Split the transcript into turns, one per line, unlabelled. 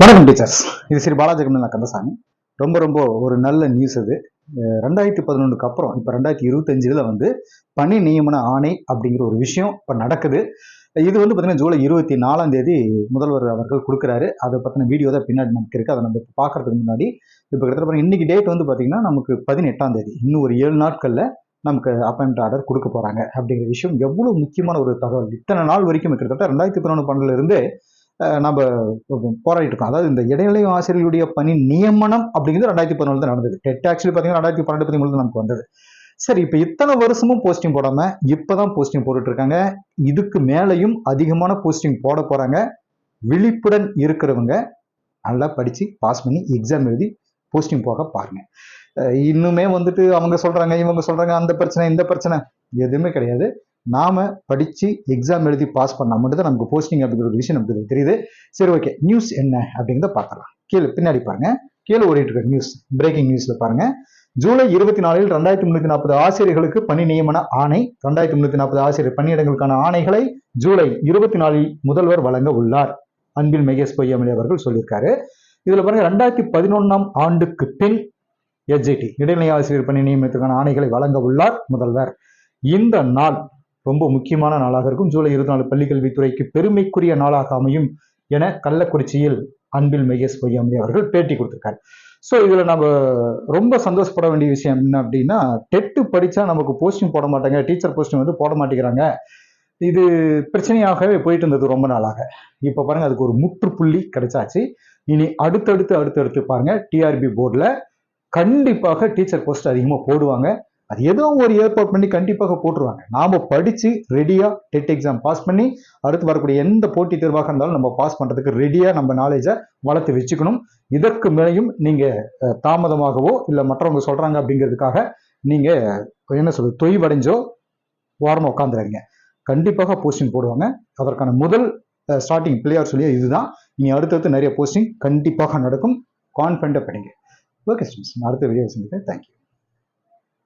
வணக்கம் டீச்சர்ஸ். இது ஸ்ரீ பாலாஜகமன் கந்தசாமி. ரொம்ப ரொம்ப ஒரு நல்ல நியூஸ் அது ரெண்டாயிரத்தி பதினொன்றுக்கு அப்புறம் இப்போ ரெண்டாயிரத்தி இருபத்தஞ்சில் வந்து பணி நியமன ஆணை அப்படிங்கிற ஒரு விஷயம் இப்போ நடக்குது. இது வந்து பார்த்தீங்கன்னா ஜூலை இருபத்தி நாலாம் தேதி முதல்வர் அவர்கள் கொடுக்குறாரு. அதை பற்றின வீடியோ தான் பின்னாடி நமக்கு இருக்குது அதை நம்ம இப்போ பார்க்கறதுக்கு முன்னாடி இப்போ கிட்டத்தட்ட இன்னைக்கு டேட் வந்து பார்த்தீங்கன்னா நமக்கு பதினெட்டாம் தேதி. இன்னும் ஒரு ஏழு நாட்களில் நமக்கு அப்பாயின்மெண்ட் ஆர்டர் கொடுக்க போகிறாங்க அப்படிங்கிற விஷயம் எவ்வளோ முக்கியமான ஒரு தகவல். இத்தனை நாள் வரைக்கும் கிட்டத்தட்ட ரெண்டாயிரத்தி பதினொன்று பன்னெண்டுலேருந்து நம்ம போராடிட்டு இருக்கோம் அதாவது இந்த இடைநிலை ஆசிரியர்களுடைய பணி நியமனம் அப்படிங்கிறது ரெண்டாயிரத்தி பதினொன்று தான் நடந்தது. டெட் ஆக்சுவலி பார்த்தீங்கன்னா ரெண்டாயிரத்தி பன்னெண்டு பதிமூணு நமக்கு வந்தது. சரி இப்போ இத்தனை வருஷமும் போஸ்டிங் போடாமல் இப்போ தான் போஸ்டிங் போட்டுட்ருக்காங்க இதுக்கு மேலேயும் அதிகமான போஸ்டிங் போட போகிறாங்க விழிப்புடன் இருக்கிறவங்க நல்லா படித்து பாஸ் பண்ணி எக்ஸாம் எழுதி போஸ்டிங் போக பாருங்க. இன்னுமே வந்துட்டு அவங்க சொல்கிறாங்க இவங்க சொல்கிறாங்க அந்த பிரச்சனை இந்த பிரச்சனை எதுவுமே கிடையாது. நாம படிச்சு எக்ஸாம் எழுதி பாஸ் பண்ணா மட்டும்தான் நமக்கு போஸ்டிங் அப்படிங்கிற ஒரு விஷயம் நமக்கு தெரியுது. சரி ஓகே நியூஸ் என்ன அப்படிங்கிறத பார்க்கலாம் கீழே பின்னாடி பாருங்க. கீழே ஓடிட்டு இருக்க நியூஸ் பிரேக்கிங் நியூஸ்ல பாருங்க. ஜூலை இருபத்தி நாலில் ரெண்டாயிரத்தி முன்னூத்தி நாற்பது ஆசிரியர்களுக்கு பணி நியமன ஆணை. ரெண்டாயிரத்தி முன்னூத்தி நாற்பது ஆசிரியர் பணியிடங்களுக்கான ஆணைகளை ஜூலை இருபத்தி நாலில் முதல்வர் வழங்க உள்ளார். அன்பில் மகேஷ் பொய்யாமலி அவர்கள் சொல்லியிருக்காரு. இதுல பாருங்க ரெண்டாயிரத்தி பதினொன்னாம் ஆண்டுக்கு பின் எஸ்ஜிடி இடைநிலை ஆசிரியர் பணி நியமனத்துக்கான ஆணைகளை வழங்க உள்ளார் முதல்வர். இந்த நாள் ரொம்ப முக்கியமான நாளாக இருக்கும். ஜூலை இருபத்தி நாலு பள்ளிக்கல்வித்துறைக்கு பெருமைக்குரிய நாளாக அமையும் என கள்ளக்குறிச்சியில் அன்பில் மகேஷ் பொய்யாமணி அவர்கள் பேட்டி கொடுத்திருக்காரு. ஸோ இதில் நம்ம ரொம்ப சந்தோஷப்பட வேண்டிய விஷயம் என்ன அப்படின்னா டெட்டு படித்தா நமக்கு போஸ்டிங் போட மாட்டாங்க டீச்சர் போஸ்டிங் வந்து போட மாட்டேங்கிறாங்க. இது பிரச்சனையாகவே போயிட்டு இருந்தது ரொம்ப நாளாக. இப்போ பாருங்க அதுக்கு ஒரு முற்றுப்புள்ளி கிடைச்சாச்சு. இனி அடுத்தடுத்து அடுத்தடுத்து பாருங்க டிஆர்பி போர்டில் கண்டிப்பாக டீச்சர் போஸ்ட் அதிகமாக போடுவாங்க. அது ஏதோ ஒரு ஏற்பாடு பண்ணி கண்டிப்பாக போட்டுருவாங்க. நாம படிச்சு ரெடியா டெட் எக்ஸாம் பாஸ் பண்ணி அடுத்து வரக்கூடிய எந்த போட்டி தேர்வாக இருந்தாலும் நம்ம பாஸ் பண்றதுக்கு ரெடியா நம்ம நாலேஜை வளர்த்து வச்சுக்கணும். இதற்கு மேலேயும் நீங்க தாமதமாகவோ இல்லை மற்றவங்க சொல்றாங்க அப்படிங்கிறதுக்காக நீங்க என்ன சொல்றது தொய்வடைஞ்சோ ஓரமாக உட்காந்துறாங்க கண்டிப்பாக போஸ்டிங் போடுவாங்க. அதற்கான முதல் ஸ்டார்டிங் பிளேயர் சொல்லி இதுதான். இனி அடுத்தடுத்து நிறைய போஸ்டிங் கண்டிப்பாக நடக்கும். கான்ஃபிடண்ட்டாக படிங்க. ஓகே ஸ்டூடெண்ட்ஸ் நான் அடுத்த வீடியோ சந்திக்கிறேன். தேங்க்யூ